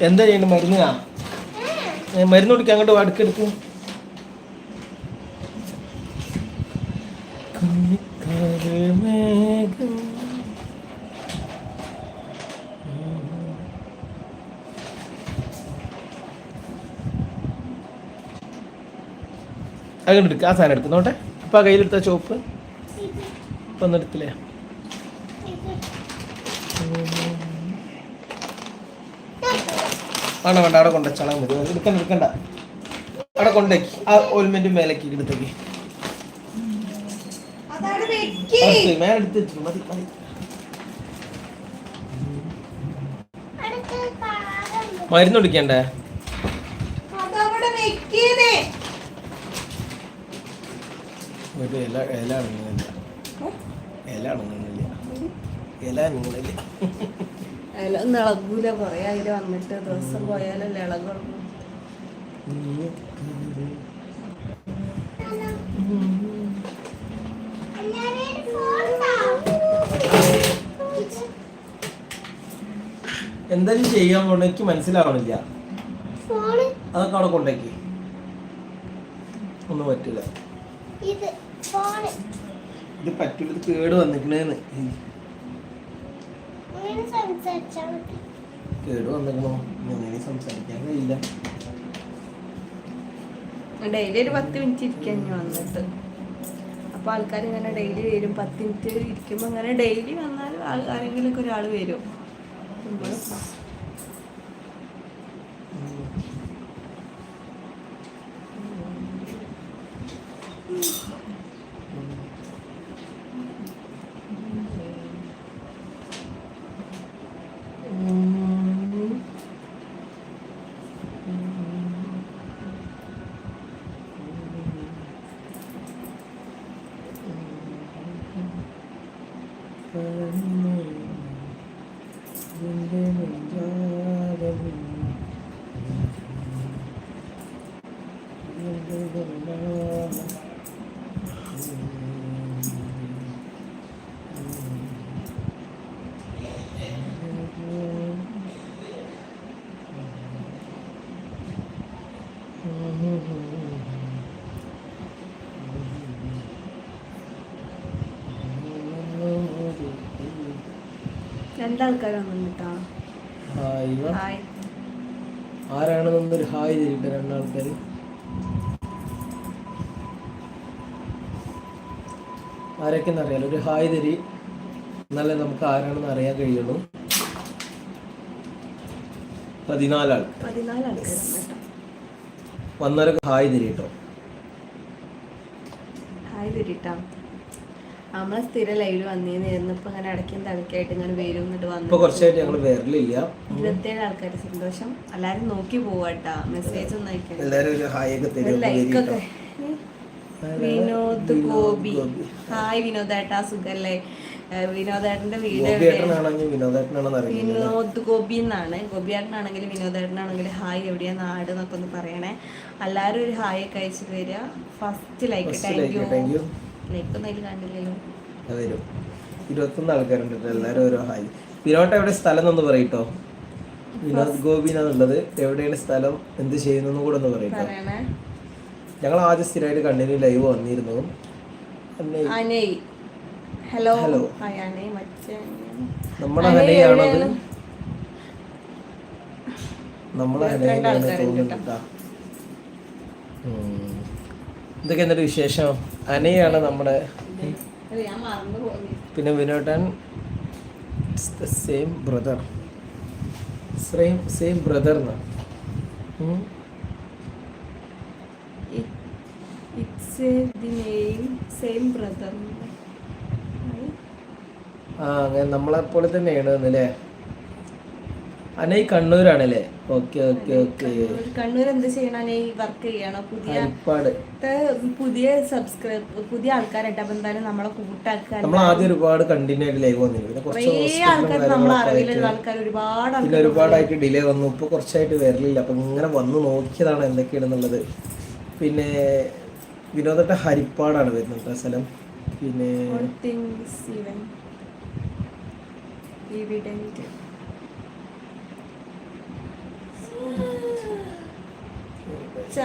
എന്താ ചെയ്യണ്ട മരുന്നാ മരുന്ന് കുടിക്കാൻ അങ്ങോട്ട് വടക്കെടുക്കും അങ്ങനെ എടുക്കുക ആ സാധനം എടുക്കുന്നോട്ടെ ഇപ്പം ആ കയ്യിലെടുത്ത ചോപ്പ്. ഇപ്പം ഒന്നും വേണ്ട വേണ്ട അവിടെ കൊണ്ടുവച്ചാൽ മതി. എടുക്കണ്ട എടുക്കണ്ട. അവിടെ കൊണ്ടേക്ക് ആ ഓയിൽമെന്റ് മേലേക്ക് എടുത്തേക്ക്. മേലെ എടുത്ത് വെച്ചു മതി മതി. മരുന്ന് കുടിക്കണ്ടേ? ഇല്ല ഒരു ഇല ഇല ഇല ഇല അതിലൊന്നും ഇളകൂല കൊറേ അതിൽ വന്നിട്ട്. ദിവസം പോയാലല്ലേ ഇളകുള്ളൂ. എന്തായാലും ചെയ്യാൻ പോണ എനിക്ക് മനസ്സിലാവണില്ല. അതൊക്കെ അവിടെ കൊണ്ടേക്ക്. ഒന്നും പറ്റില്ല. ഇത് പറ്റൂല ഇത് പറ്റില്ല ഇത് കേട് വന്നിക്കണേന്ന്. കേട് വന്നിക്കണോ അങ്ങനെ സംസാരിക്കാൻ കഴിയില്ല. ഡെയിലി ഒരു പത്ത് മിനിറ്റ് ഇരിക്കാൻ ഞാൻ വന്നിട്ട്. അപ്പൊ ആൾക്കാർ ഇങ്ങനെ ഡെയിലി വരും. പത്ത് മിനിറ്റ് ഇരിക്കുമ്പോ അങ്ങനെ ഡെയിലി വന്നാൽ ആരെങ്കിലും ഒക്കെ ഒരാൾ വരും. നമ്മൾ രണ്ടാൾക്കാർ വന്നിട്ടാ? ഹായ്. ആരാണെന്നൊന്നൊരു ഹായ് തരിട്ടെ രണ്ടാൾക്കാർ ആരൊക്കെയെന്ന് അറിയാലോ? ഒരു ഹായ് തരി. എന്നാലേ നമുക്ക് ആരാണെന്ന് അറിയാൻ കഴിയുള്ളൂ. പതിനാലാൾ. വന്നവരൊക്കെ ഹായ് തരി കേട്ടോ ഹായ് തരിട്ടാ. നമ്മളെ സ്ഥിരം ലൈവിൽ വന്നേന്നായിരുന്നു ഇപ്പൊ അങ്ങനെ ഇടയ്ക്കും തടക്കായിട്ട് ഇങ്ങനെ വരും എന്നിട്ട് ഇപ്പൊ വന്നു കുറച്ചായിട്ട് ഞങ്ങൾ വരലില്ല. ഇരുപത്തേഴ് ആൾക്കാര്. സന്തോഷം. എല്ലാരും നോക്കി പോവാട്ടാ മെസ്സേജ് ഒന്നും തരും ഒക്കെ വിനോദ് ഗോപി. ഹായ് വിനോദേട്ടാ. സുഖല്ലേ? വിനോദേട്ടന്റെ വീട് വിനോദ് ഗോപി എന്നാണ്. ഗോപിയേട്ടനാണെങ്കിൽ വിനോദേട്ടനാണെങ്കിൽ ഹായ് എവിടെയാ? നാട് എന്നൊക്കെ ഒന്ന് പറയണേ. എല്ലാരും ഒരു ഹായ് ഒക്കെ അയച്ചു തരിക ഫസ്റ്റ് ലൈക്ക് താങ്ക് യു വരും. ഇരുപത്തൊന്ന് ആൾക്കാരുണ്ട് എല്ലാവരും ഓരോ ഹായ് വിനോട്ട് എവിടെ സ്ഥലം എന്നൊന്ന് പറയട്ടോ? വിനോദ് ഗോപി എന്നാണുള്ളത് എവിടെയാണ് സ്ഥലം? എന്ത് ചെയ്യുന്നു കൂടെ ഒന്ന് പറയട്ടോ? ഞങ്ങൾ ആദ്യം സ്ഥിരമായിട്ട് കണ്ടിന്യൂ ലൈവ് വന്നിരുന്നു. ഹലോ ഹലോ നമ്മുടെ അനയ് ഹനയാണത് എവിടെയാണ്? നമ്മളെ ആൾക്കാരുണ്ട് തോന്നുന്നുണ്ട്. ഉം. എന്നിട്ട് വിശേഷം? അനയാണ് നമ്മുടെ പിന്നെ വിനോട്ടൻ same brother same same brother എന്നാണ് ആ അങ്ങനെ നമ്മളെപ്പോലെ തന്നെയാണ് അല്ലേ അനൈ കണ്ണൂരാണല്ലേ? Okay okay okay. കണ്ണൂർ എന്ത് ചെയ്യണം ഈ വർക്ക് ചെയ്യണോ? പുതിയ പുതിയ സബ്സ്ക്രൈബ് പുതിയ ആൾക്കാരായിട്ട് അപ്പൊ എന്തായാലും നമ്മളെ കൂട്ടാക്കാൻ നമ്മൾ ആദ്യം ഒരുപാട് കണ്ടിന്യൂ ആയിട്ട് ലൈവ് വന്നിരുന്നു. കുറേ ആൾക്കാർ നമ്മളെ കാര്യങ്ങളൊക്കെ അറിവിലുള്ള ആൾക്കാർ ഒരുപാട് പിന്നെ ഒരുപാടായിട്ട് ഡിലേ വന്നു. ഇപ്പൊ കുറച്ചായിട്ട് വരലില്ല. അപ്പൊ ഇങ്ങനെ വന്ന് നോക്കിയതാണ് എന്തൊക്കെയാണെന്നുള്ളത്. പിന്നെ വിനോദത്തെ ഹരിപ്പാടാണ് വരുന്നത് സ്ഥലം. പിന്നെ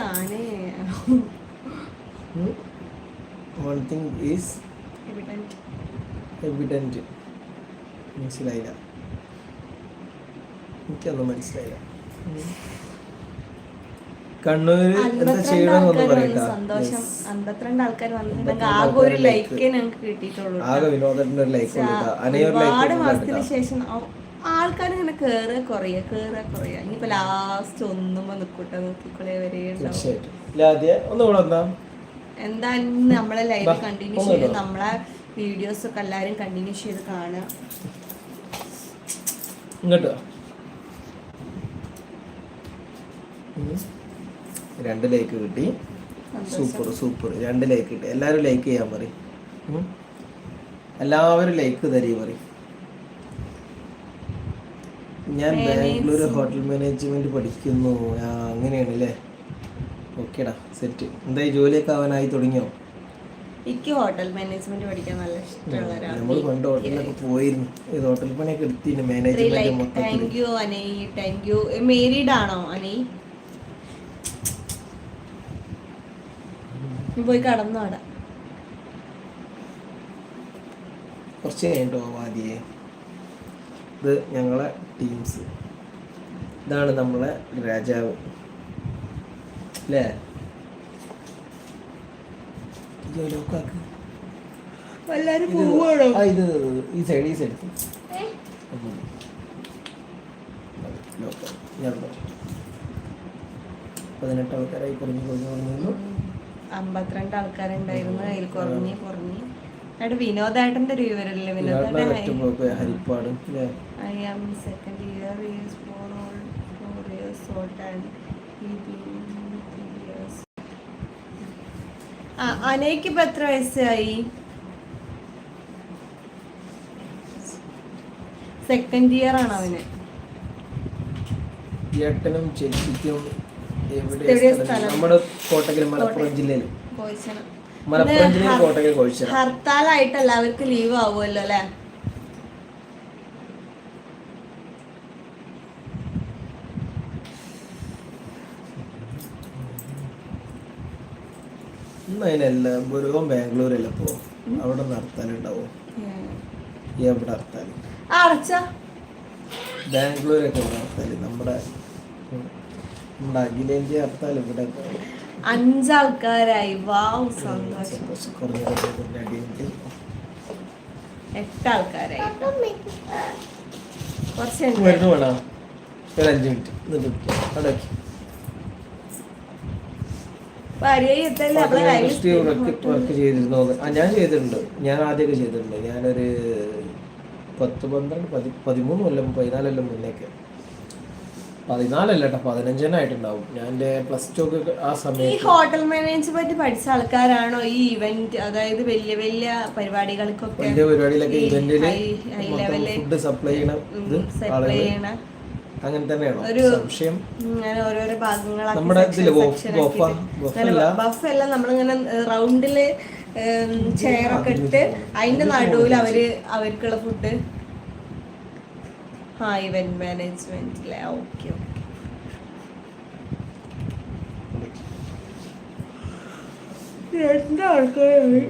ആണ് വൺ തിങ് ഈസ് എവിഡന്റ് മനസ്സിലായില്ല. എനിക്കൊന്നും മനസ്സിലായില്ല. കണ്ണൂര് എന്താ ചെയ്യണമെന്നൊന്നും പറയണ്ട സന്തോഷം. അമ്പത്തിരണ്ട് ആൾക്കാർ വന്നിട്ടുണ്ടെങ്കിൽ ആകെ ഒരു ലൈക്കേ. ഞങ്ങൾക്ക് കിട്ടിയിട്ടുള്ളൂ ട്ടോ. ആകെ വിനോദത്തിന്റെ ഒരു ലൈക്ക് ഒരുപാട് മാസത്തിന് ശേഷം ആൾക്കാർ ഇങ്ങനെ കേറുക കുറയുക കേറുക കുറയുക ഇനിയിപ്പോ ലാസ്റ്റ് ഒന്നും നിക്കൂട്ടെ നോക്കിക്കൊള്ളേ വരെ ഉണ്ടാവും. എന്താ ഇന്ന് നമ്മളെ ലൈവ് കണ്ടിന്യൂ. ചെയ്ത് നമ്മളെ വീഡിയോസ് ഒക്കെ എല്ലാരും കണ്ടിന്യൂ ചെയ്ത് കാണുക. ഇങ്ങോട്ട്. രണ്ട് ലൈക്ക് കിട്ടി. സൂപ്പർ സൂപ്പർ രണ്ട് ലൈക്ക് കിട്ടി. എല്ലാവരും ലൈക്ക് ചെയ്യാൻ പറയും. എല്ലാവരും ലൈക്ക് തരീ പറയും. ഞാൻ ബാംഗ്ലൂർ ഹോട്ടൽ മാനേജ്മെന്റ് പഠിക്കുന്നു. അങ്ങനെയാണ് അല്ലേ ഓക്കേടാ സെറ്റ്. എന്തായി ജോലിയൊക്കെ ആവാനായി തുടങ്ങിയോ? എനിക്ക് ഹോട്ടൽ മാനേജ്മെന്റ് പഠിക്കാൻ നല്ല ഇഷ്ടമുള്ള നമ്മൾ പണ്ട് ഹോട്ടലിലൊക്കെ പോയിരുന്നു. ഇത് ഹോട്ടൽ പണിയൊക്കെ എടുത്തിന് മാനേജ്മെന്റ് മൊത്തം thank you Anay thank you married ആണോ അനൈ? നീ പോയി കടന്നു അവിടെ കുറച്ച് കഴിഞ്ഞിട്ടോ ആദ്യേ? ഇത് ഞങ്ങളെ ടീംസ് ഇതാണ് നമ്മളെ രാജാവ്. അല്ലേ. എല്ലാരും പോവാണോ ഇത് ഈ സൈഡ് ഈ സൈഡ്. പതിനെട്ട് ആൾക്കാരായി കുറഞ്ഞു കുറഞ്ഞു കുറഞ്ഞു. അമ്പത്തിരണ്ട് ആൾക്കാരുണ്ടായിരുന്നു. അതിൽ കുറഞ്ഞ് കുറഞ്ഞ്. അവിടെ വിനോദേട്ടന്റെ ഒരു വിവരല്ലേ Vinod Harippad I am second year is four all four years old and years അനയ്ക്ക് ഇപ്പൊ എത്ര വയസ്സായി? സെക്കൻഡ് ഇയർ ആണ് അവന്? ഏട്ടനും? സ്ഥലം? നമ്മുടെ കോട്ടക്കൽ മലപ്പുറം ജില്ലയിൽ ഹർത്താലായിട്ട് എല്ലാവർക്കും ലീവ് ആവുമല്ലോ അല്ലെ? അതിനല്ല മുരുകൻ ബാംഗ്ലൂരല്ല പോ അവിടെ നടത്താനുണ്ടാവും എവിടെ ഹർത്താൽ അടച്ച. ബാംഗ്ലൂരൊക്കെ ഇവിടെ ഹർത്താൽ നമ്മുടെ നമ്മുടെ അഖിലേന്ത്യ ഹർത്താൽ ഇവിടെ അഞ്ചാൾക്കാരായി. വാവ് സന്തോഷം. ഒരു അഞ്ച് മിനിറ്റ്. വർക്ക് ചെയ്തിരുന്നോ. ഞാൻ ചെയ്തിട്ടുണ്ട്. ഞാൻ ആദ്യമൊക്കെ ചെയ്തിട്ടുണ്ട്. ഞാനൊരു പത്ത് പന്ത്രണ്ട് പതി പതിമൂന്ന് കൊല്ലം പതിനാല് കൊല്ലം മുന്നേക്ക് പതിനാലല്ല കേട്ടോ ഞാൻ എന്റെ പ്ലസ് ടു ഒക്കെ ആ ഈ സമയത്ത് ഹോട്ടൽ മാനേജ്മെന്റ് പഠിച്ച ആൾക്കാരാണോ ഈ ഇവന്റ് അതായത് വലിയ വലിയ പരിപാടികൾക്കൊക്കെ വലിയ പരിപാടിയിലൊക്കെ ഇവന്റിൽ ഇവന്റിൽ ഫുഡ് സപ്ലൈ ചെയ്യണ സപ്ലൈ ചെയ്യണ അങ്ങനെ തന്നെയാണോ? സംശയം. ഓരോരോ ഭാഗങ്ങളാക്കി നമ്മുടെ ഇതിൽ ബൊഫ, അല്ല നമ്മളിങ്ങനെ റൗണ്ടിൽ ചെയറൊക്കെ ഇട്ട് അതിന്റെ നടുവിൽ അവർ അവർക്കുള്ള ഫുഡ് ആ ഇവന്റ് മാനേജ്മെന്റിലെ ഓക്കെ ഓക്കെ രണ്ടാൾക്കാരാണ്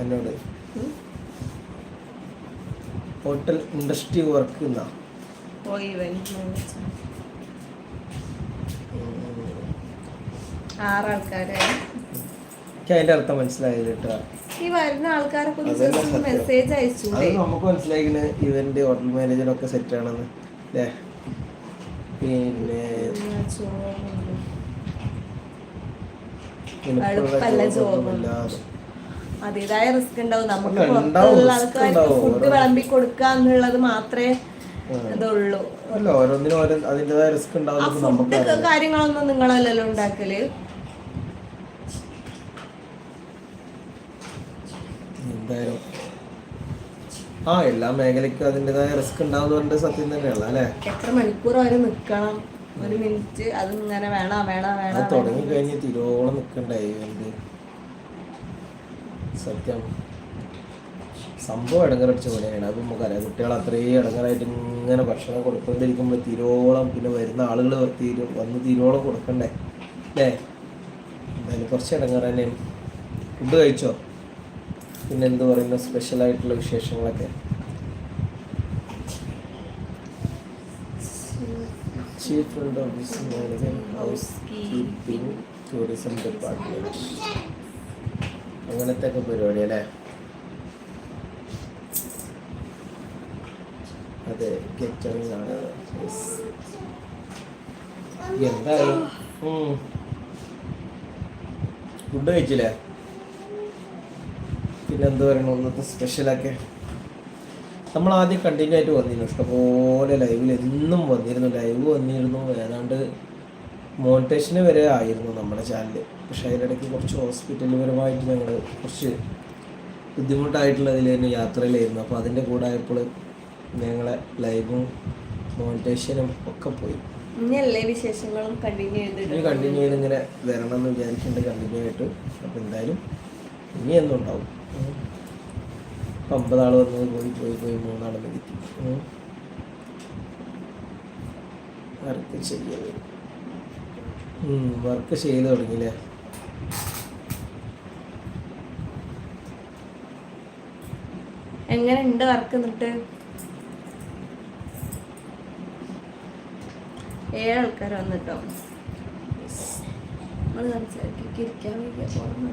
എന്നോട്. ഹോട്ടൽ ഇൻഡസ്ട്രി വർക്ക് എന്നാ ഓ ഇവന്റ് മാനേജ്മെന്റ് ആറാൾക്കാരായി. അതിന്റെ അർത്ഥം മനസ്സിലായില്ല കേട്ടോ. ഈ വരുന്ന ആൾക്കാരൊക്കെ ഒന്ന്. മെസ്സേജ് നമുക്ക് മനസ്സിലായിക്കണ് ഇവന്റ് ഹോട്ടൽ മാനേജറൊക്കെ സെറ്റ് ആണെന്ന്. അല്ലേ പിന്നെ. അതിന്റെതായ റിസ്ക് ഉണ്ടാവും. നമുക്ക് പുറത്തുള്ള ആൾക്കാർക്ക്. ഫുഡ് വിളമ്പി കൊടുക്കുക എന്നുള്ളത് മാത്രമേ. ഇതുള്ളൂ. കാര്യങ്ങളൊന്നും നിങ്ങളല്ലല്ലോ ഉണ്ടാക്കൽ? എന്തായാലും. ആ എല്ലാ മേഖലയ്ക്കും അതിന്റെതായ റിസ്ക് ഉണ്ടാവുന്നതുകൊണ്ട് സത്യം തന്നെയുള്ള അല്ലേ? എത്ര മണിക്കൂർ അവർ നിക്കണം? ഒരു മിനിറ്റ് അത് ഇങ്ങനെ വേണം വേണം വേണം? തുടങ്ങി. കഴിഞ്ഞ് തിരോളം നിൽക്കണ്ടേ എന്ത് സത്യം. സംഭവം ഇടങ്ങറടിച്ച പണിയാണ്. അത് നമുക്കറിയാം കുട്ടികൾ അത്രയും ഇടങ്ങറായിട്ട് ഇങ്ങനെ ഭക്ഷണം കൊടുക്കൊണ്ടിരിക്കുമ്പോൾ തിരോളം പിന്നെ വരുന്ന ആളുകൾ തീരും വന്ന് തിരോളം കൊടുക്കണ്ടേ? അല്ലേ? എന്തായാലും കുറച്ച് ഇടങ്ങറ തന്നെയാണ്. ഫുഡ് കഴിച്ചോ? പിന്നെ എന്ത് സ്പെഷ്യൽ സ്പെഷ്യലായിട്ടുള്ള വിശേഷങ്ങളൊക്കെ? Chief front office housekeeping tourism department അങ്ങനത്തെ ഒക്കെ പരിപാടി അല്ലേ? അതെ ഗെറ്ററിങ് ആണ്. എന്തായാലും ഫുഡ് കഴിച്ചില്ലേ? പിന്നെ എന്ത് പറയണോ ഇന്നത്തെ സ്പെഷ്യലൊക്കെ നമ്മൾ ആദ്യം കണ്ടിന്യൂ ആയിട്ട് വന്നിരുന്നു. ഇഷ്ടംപോലെ ലൈവിൽ എന്നും വന്നിരുന്നു. ലൈവ് വന്നിരുന്നു. ഏതാണ്ട് മോണിറ്റേഷന് വരെ ആയിരുന്നു നമ്മുടെ ചാനൽ പക്ഷെ അതിനിടയ്ക്ക് കുറച്ച് ഹോസ്പിറ്റൽപരമായിട്ട് ഞങ്ങൾ കുറച്ച് ബുദ്ധിമുട്ടായിട്ടുള്ളതിൽ തന്നെ യാത്രയിലായിരുന്നു. അപ്പോൾ അതിന്റെ കൂടെ ആയപ്പോൾ ഞങ്ങളെ ലൈവും മോണിറ്റേഷനും ഒക്കെ പോയി. വിശേഷങ്ങളും കണ്ടിന്യൂ ചെയ്ത് ഇങ്ങനെ വരണം എന്ന് വിചാരിക്കുന്നുണ്ട്. കണ്ടിന്യൂ ആയിട്ട്. അപ്പോൾ എന്തായാലും ഇനി എന്നും ഉണ്ടാവും. ആൾ വന്നത് പോയി പോയി പോയി മൂന്നാൾ നികത്തി വർക്ക് ചെയ്യാൻ വർക്ക് ചെയ്ത് തുടങ്ങിയില്ലേ? എങ്ങനെ ഉണ്ട് വർക്ക് എന്നിട്ട്? ഏഴ് ആൾക്കാർ വന്നിട്ടോ? നമ്മൾ സംസാരിക്കാൻ ഇരിക്കാൻ വയ്യ പോകണം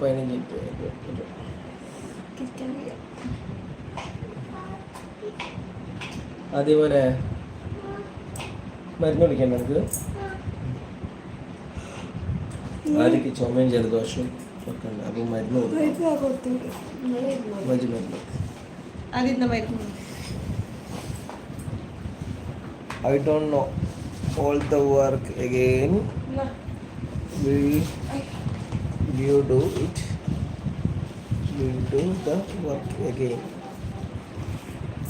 പതിനഞ്ച് മിനിറ്റ് കഴിഞ്ഞ് ഒരു- ഇരിക്കാൻ വയ്യ ആദ്യം പോലെ മരുന്ന് കുടിക്കണ്ട നമുക്ക് ആദ്യം ചുമയും ജലദോഷവും ഒക്കെ ഉണ്ട്. അപ്പം മരുന്ന് കൊടുക്കും. മതി മരുന്ന് I don't know all the work again. Will you do it? you Will do the work again.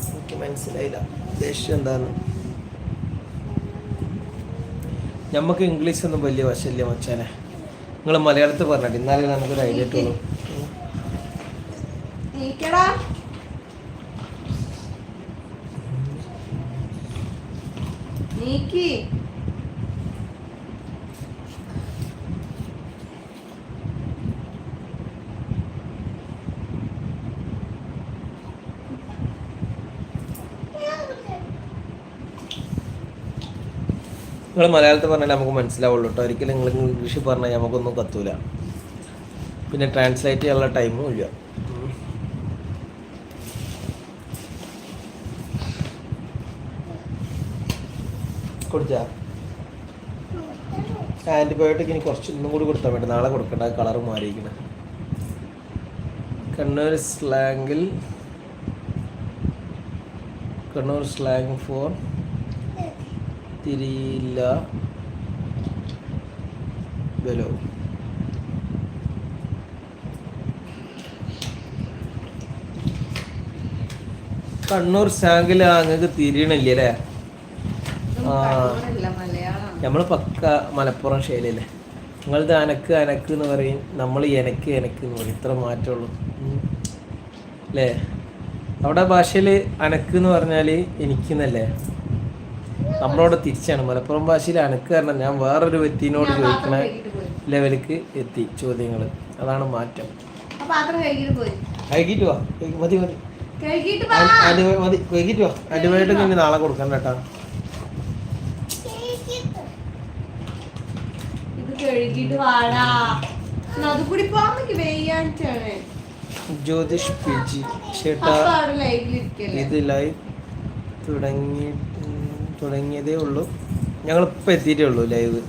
എനിക്ക് മനസ്സിലായില്ല ദേഷ്യം എന്താണ് നമുക്ക് ഇംഗ്ലീഷ് ഒന്നും വലിയ വശമില്ല മച്ചാനെ നിങ്ങൾ മലയാളത്തിൽ പറഞ്ഞിട്ട് എന്നാലേ നമുക്കൊരു ഐഡിയ കിട്ടുള്ളൂ നീക്കടാ നീക്കി മലയാളത്തിൽ പറഞ്ഞാൽ നമുക്ക് മനസ്സിലാവുള്ളൂ കേട്ടോ ഒരിക്കലും നിങ്ങൾ ഇംഗ്ലീഷിൽ പറഞ്ഞാൽ നമുക്കൊന്നും കത്തൂല പിന്നെ ട്രാൻസ്ലേറ്റ് ചെയ്യാനുള്ള ടൈമും ഇല്ല. കുടിച്ചാ ആന്റിബയോട്ടിക് ഇനി കുറച്ച് ഇന്നും കൂടി കൊടുത്താൽ വേണ്ടി നാളെ കൊടുക്കണ്ട. കളർ മാറിയിരിക്കണം. കണ്ണൂർ സ്ലാങ്ങിൽ കണ്ണൂർ സ്ലാങ് ഫോർ തിരിയില്ല. ബലോ കണ്ണൂർ സ്ലാങ്ങിൽ അങ്ങക്ക് തിരിയണില്ല അല്ലേ? ആ. നമ്മൾ പക്ക മലപ്പുറം ശൈലിയല്ലേ. നിങ്ങളത് അനക്ക് അനക്ക് എന്ന് പറയും. നമ്മൾ എനക്ക് എനക്ക് എന്ന് പറയും. ഇത്ര മാറ്റമുള്ളൂ. അല്ലേ അവിടെ ഭാഷയിൽ അനക്ക് എന്ന് പറഞ്ഞാൽ എനിക്കെന്നല്ലേ? നമ്മളവിടെ തിരിച്ചാണ്. മലപ്പുറം ഭാഷയിൽ അനക്ക് കാരണം ഞാൻ വേറൊരു വ്യക്തിനോട് ചോദിക്കുന്ന. ലെവലിക്ക് എത്തി ചോദ്യങ്ങൾ അതാണ് മാറ്റം. കഴുകിയിട്ട് വൈകിട്ട് വാ. മതി മതി. കഴുകിയിട്ട് വാ. മതി. കഴുകിട്ട് വാ. ആന്റിബയോട്ടിക് ഇനി നാളെ കൊടുക്കണ്ട കേട്ടാ. ജ്യോതിഷ് പി ജി ചേട്ടാ ഇത് ലൈവ് തുടങ്ങി ഉം, തുടങ്ങിയതേ ഉള്ളൂ. ഞങ്ങളിപ്പോൾ എത്തിയിട്ടേ ഉള്ളൂ ലൈവ്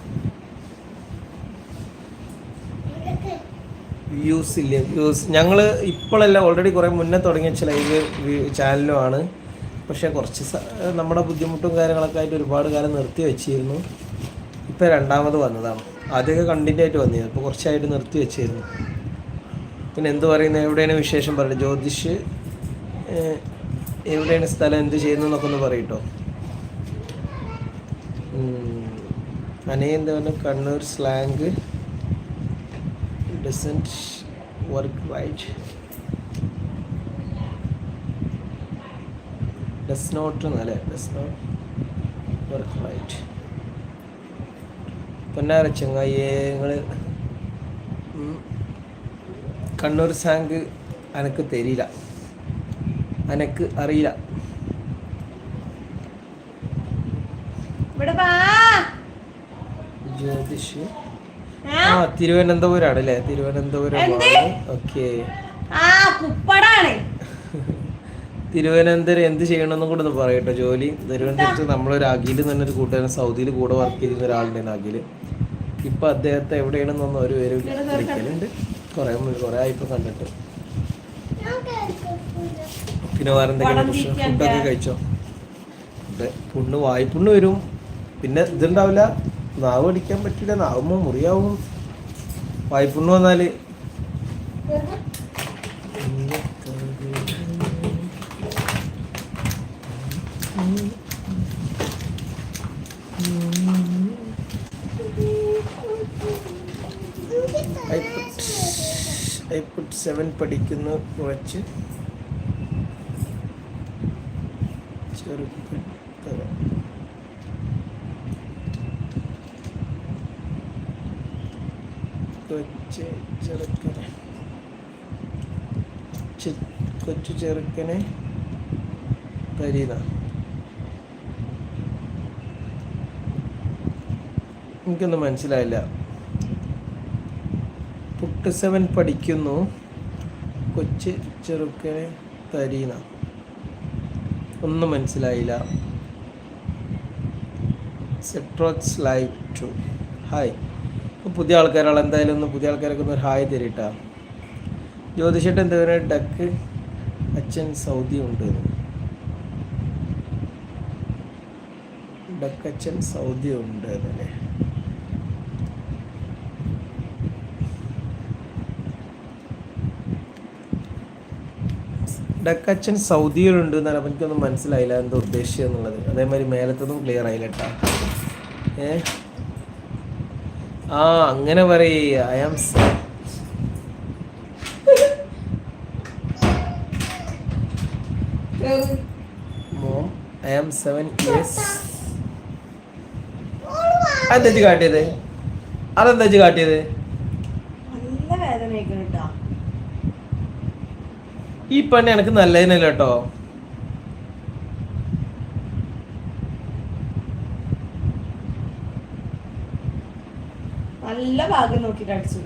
വ്യൂസ് ഇല്ല? വ്യൂസ് ഞങ്ങൾ ഇപ്പോഴല്ല ഓൾറെഡി കുറേ മുന്നേ തുടങ്ങിയ വെച്ച ലൈവ് ചാനലുമാണ് പക്ഷേ കുറച്ച് നമ്മുടെ ബുദ്ധിമുട്ടും കാര്യങ്ങളൊക്കെ ആയിട്ട് ഒരുപാട് കാലം നിർത്തി വെച്ചിരുന്നു. ഇപ്പോൾ രണ്ടാമത് വന്നതാണ്. ആദ്യമൊക്കെ കണ്ടിന്യൂ ആയിട്ട് വന്നിരുന്നു. ഇപ്പോൾ കുറച്ചായിട്ട് നിർത്തി വെച്ചിരുന്നു. പിന്നെ എന്ത് പറയുന്നത് എവിടെയാണ് വിശേഷം? പറയുന്നത് ജ്യോതിഷ് എവിടെയാണ് സ്ഥലം? എന്ത് ചെയ്യുന്നു എന്നൊക്കെ ഒന്ന് പറയട്ടോ അനേ Kannur slang doesn't work right does not എന്നല്ലേ? ഡസ് നോട്ട് വർക്ക് റൈറ്റ് പൊന്നാര ചങ്ങായിയെ നിങ്ങൾ കണ്ണൂർ സ്ലാങ് അനക്ക് തരില്ല അനക്ക് അറിയില്ല ഇവിടെ വാ ജ്യോതിഷ് ആ, തിരുവനന്തപുരമാണ് അല്ലേ? തിരുവനന്തപുരം? ഓക്കെ. തിരുവനന്തപുരം എന്ത് ചെയ്യണമെന്നും കൂടെ ഒന്ന് പറയട്ടോ ജോലി. തിരുവനന്തപുരത്ത് നമ്മളൊരു അഖിൽ തന്നെ ഒരു കൂട്ടുകാരൻ സൗദിയിൽ കൂടെ വർക്ക് ചെയ്യുന്ന ഒരാളുണ്ടായിരുന്നു അഖിൽ ഇപ്പൊ അദ്ദേഹത്തെ എവിടെയാണെന്നൊന്നും ഒരു പേര് വിളിക്കലുണ്ട്. കുറെ കുറെ ആയിപ്പോ കണ്ടിട്ട്. പിന്നെ വേറെ എന്തെങ്കിലും ഫുഡൊക്കെ കഴിച്ചോ? ഫുഡ് പുണ്ണ് വായ്പുണ്ണ് വരും. പിന്നെ ഇതുണ്ടാവില്ല. നാവ് അടിക്കാൻ പറ്റില്ല നാവുമ്പോ മുറിയാവും. വായ്പുണ്ണ് വന്നാൽ. സെവൻ പഠിക്കുന്നു കുറച്ച്. ചെറുപ്പത്തര കൊച്ചു ചെറുക്കനെ കൊച്ചു ചെറുക്കനെ തരീന എനിക്കൊന്നും മനസ്സിലായില്ല. പുട്ടുസവൻ പഠിക്കുന്നു. കൊച്ചു ചെറുക്കനെ തരീന ഒന്നും മനസ്സിലായില്ല. സെട്രോക്സ് ലൈവ് ടു ഹായ് പുതിയ ആൾക്കാരാണ്. എന്തായാലും ഒന്ന് പുതിയ ആൾക്കാരൊക്കെ ഒന്ന് ഹായ് തരിട്ടാ. ജ്യോതിഷട്ട് എന്താ പറയുക? ഡക്ക് അച്ഛൻ സൗദി ഉണ്ട്. ഡക്ക് അച്ഛൻ സൗദി ഉണ്ട് അല്ലേ? സൗദിയിലുണ്ട് എന്നാണ് എനിക്കൊന്നും മനസ്സിലായില്ല എന്താ ഉദ്ദേശിച്ചത് എന്നുള്ളത്. അതേമാതിരി മേലത്തൊന്നും ക്ലിയർ ആയില്ല കേട്ടോ ഏ? ആ അങ്ങനെ പറയേ. I am mom I am seven years അതെന്താ കാട്ടിയത്? അതെന്താ കാട്ടിയത്? ഈ പണി എനിക്ക് നല്ലതിനല്ല കേട്ടോ നല്ല ഭാഗം നോക്കിയിട്ട് അടിച്ചു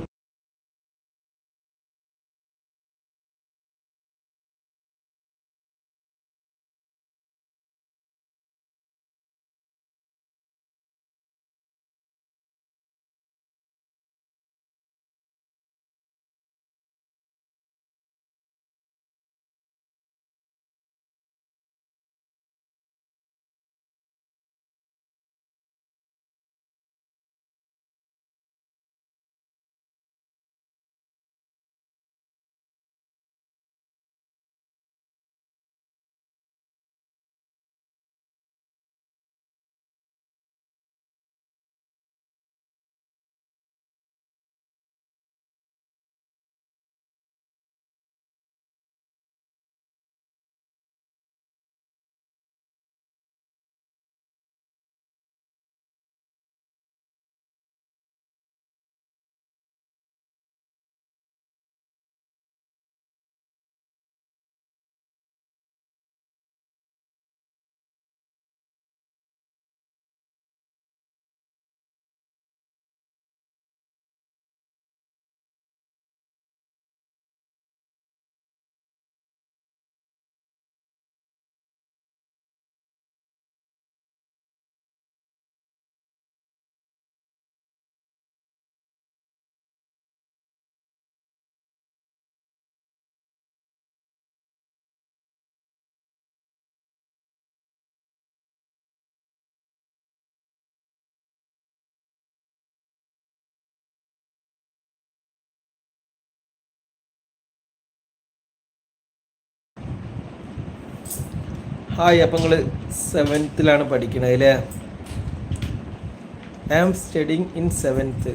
ഹായ് അപ്പം നിങ്ങൾ സെവൻത്തിലാണ് പഠിക്കണത് അല്ലേ? I am studying in seventh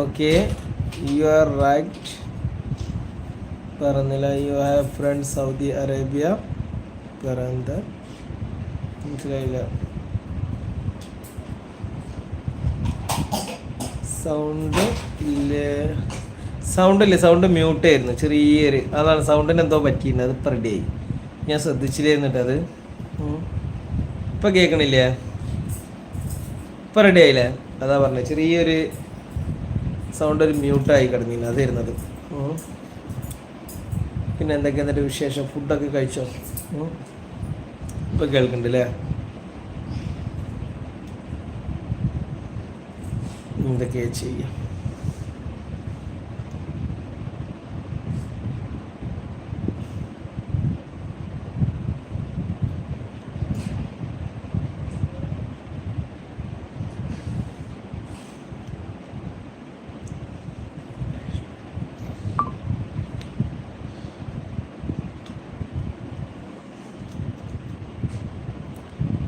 okay you are right പറഞ്ഞില്ല? You have friend Saudi Arabia പറയുന്നത് മനസ്സിലായില്ല. സൗണ്ട് ഇല്ലേ? സൗണ്ട് ഇല്ലേ? സൗണ്ട് മ്യൂട്ട് ആയിരുന്നു. ചെറിയൊരു അതാണ് സൗണ്ടിന് എന്തോ പറ്റിയിരുന്നു അത് റെഡി റെഡിയായി ഞാൻ ശ്രദ്ധിച്ചില്ലായിരുന്നിട്ട് അത്. ഇപ്പം കേൾക്കണില്ലേ ഇപ്പം റെഡി ആയില്ലേ? അതാ പറഞ്ഞത് ചെറിയൊരു സൗണ്ട് ഒരു മ്യൂട്ടായി കിടന്നില്ല അതായിരുന്നത്. പിന്നെ എന്തൊക്കെ എന്നിട്ട് വിശേഷം? ഫുഡൊക്കെ കഴിച്ചോ? ഇപ്പം കേൾക്കുന്നുണ്ട് അല്ലേ എന്തൊക്കെയാ ചെയ്യാം?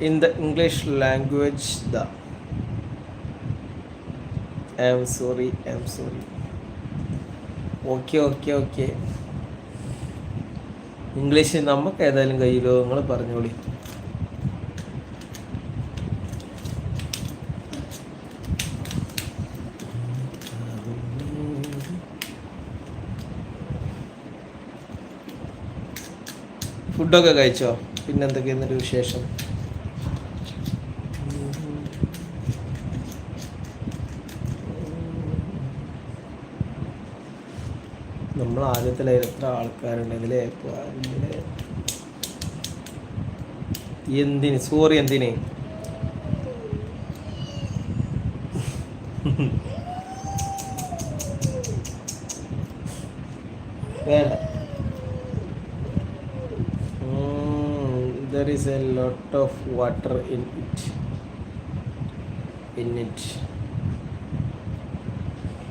In the English language the I am sorry I am sorry. Okay okay okay English നമുക്ക് ഏതായാലും കഴിയുമോ നിങ്ങൾ പറഞ്ഞോളി. ഫുഡൊക്കെ കഴിച്ചോ? പിന്നെന്തൊക്കെയെന്നൊരു വിശേഷം? നമ്മൾ ആദ്യത്തിൽ എത്ര ആൾക്കാരുണ്ട്? ഇതിലെ എന്തിന്? സോറി എന്തിന്? വേണ്ട. there is lot of water in it in it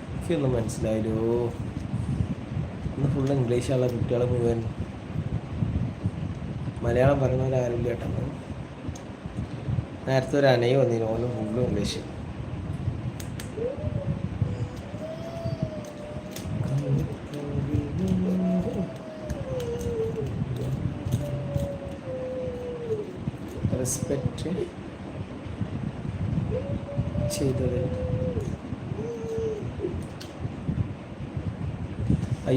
എനിക്കൊന്നും മനസ്സിലായല്ലോ? ഇന്ന് ഫുൾ ഇംഗ്ലീഷുള്ള കുട്ടികൾ മുഴുവൻ. മലയാളം പറയുന്നവരാരും കേട്ടോ. നേരത്തെ ഒരു അനയും വന്നിരുന്നു. ഓനും ഫുള്ളും ഇംഗ്ലീഷ് റെസ്പെക്റ്റ് ചെയ്തത്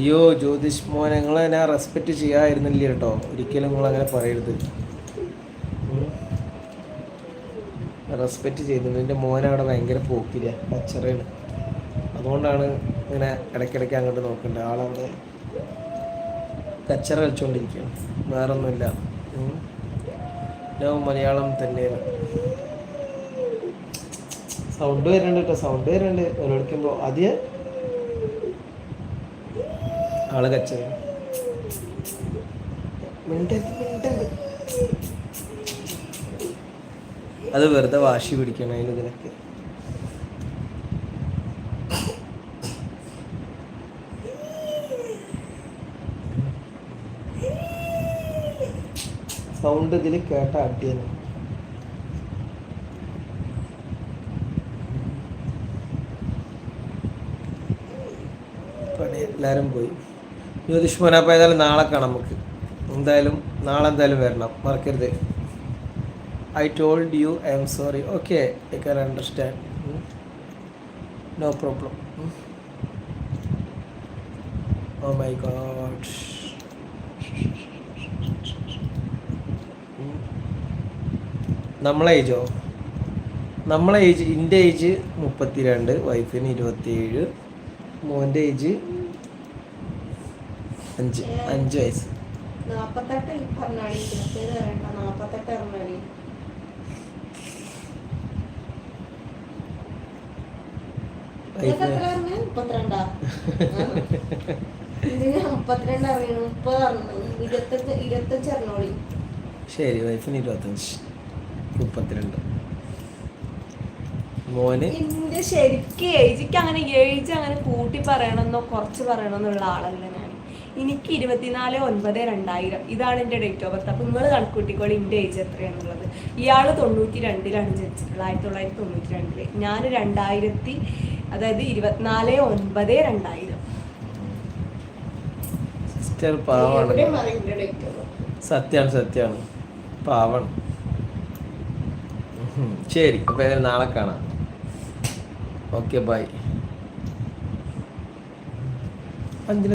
അയ്യോ ജ്യോതിഷ് മോൻ നിങ്ങൾ ഞാൻ റെസ്പെക്റ്റ് ചെയ്യാതിരുന്നില്ല കേട്ടോ ഒരിക്കലും നിങ്ങൾ അങ്ങനെ പറയരുത്. റെസ്പെക്റ്റ് ചെയ്തു എന്റെ മോൻ അവിടെ ഭയങ്കര പോക്കില്ല കച്ചറയാണ് അതുകൊണ്ടാണ് ഇങ്ങനെ ഇടയ്ക്കിടയ്ക്ക് അങ്ങോട്ട് നോക്കേണ്ടത് ആളവിടെ കച്ചറ കളിച്ചുകൊണ്ടിരിക്കുകയാണ് വേറൊന്നുമില്ല. ഞാൻ മലയാളം തന്നെയാണ്. സൗണ്ട് വരുന്നുണ്ട് കേട്ടോ സൗണ്ട് വരുന്നുണ്ട്. ഓരോടിക്കുമ്പോൾ ആദ്യം ആൾ കച്ചവടം. അത് വെറുതെ വാശി പിടിക്കണം അതിന് ഇതിനൊക്കെ. സൗണ്ട് ഇതിൽ കേട്ട അടിയാണ് പണി എല്ലാരും പോയി. ജ്യോതിഷ് മോനെ അപ്പോൾ ഏതായാലും നാളെ കാണാം നമുക്ക്. എന്തായാലും നാളെ എന്തായാലും വരണം. മറക്കരുത്. I told you I am sorry okay I can understand no problem oh my God നമ്മളെ ഏജോ നമ്മളെ ഏജ് എന്റെ ഏജ് മുപ്പത്തി രണ്ട് വൈഫിന് ഇരുപത്തിയേഴ് മോന്റെ ഏജ് അഞ്ച് അഞ്ച് വയസ്സ്. നാപ്പത്തെട്ട് പറഞ്ഞാടി ഇരുപത്തേഴ് പറയണ്ട നാപ്പത്തെട്ട് പറഞ്ഞാടി നിങ്ങൾക്ക് എത്ര പറഞ്ഞേ? മുപ്പത്തിരണ്ടാ? ഇതിന് മുപ്പത്തിരണ്ട് അറിയണം. മുപ്പത് അറിയണം. ഇരുപത്തഞ്ച് ഇരുപത്തഞ്ച് അറിഞ്ഞോളി. ശരി വൈഫിന് ഇരുപത്തഞ്ച്. മുപ്പത്തിരണ്ട്. മോന്? എന്റെ ശരിക്കും ഏജിക്ക് അങ്ങനെ ഏജ് അങ്ങനെ കൂട്ടി പറയണമെന്നോ കുറച്ച് പറയണമെന്നുള്ള ആളല്ല എനിക്ക് ഇരുപത്തിനാല് ഒൻപത് രണ്ടായിരം. ഇതാണ് എന്റെ ഡേറ്റ് ഓഫ് ബർത്ത് അപ്പം നിങ്ങൾ കണക്കൂട്ടിക്കോളി എന്റെ ഏജ് എത്രയാണെന്നുള്ളത് ഇയാൾ തൊണ്ണൂറ്റി രണ്ടിലാണ് ജനിച്ചിട്ടുള്ളത് ആയിരത്തി തൊള്ളായിരത്തി തൊണ്ണൂറ്റി രണ്ടിൽ ഞാൻ രണ്ടായിരത്തി അതായത് ഇരുപത്തിനാല് ഒൻപത് രണ്ടായിരം. സത്യാണ് സത്യാണ്. പാവാണ്. ശരി. അപ്പൊ ഏതായാലും നാളെ കാണാം. Okay bye. അഞ്ചിന്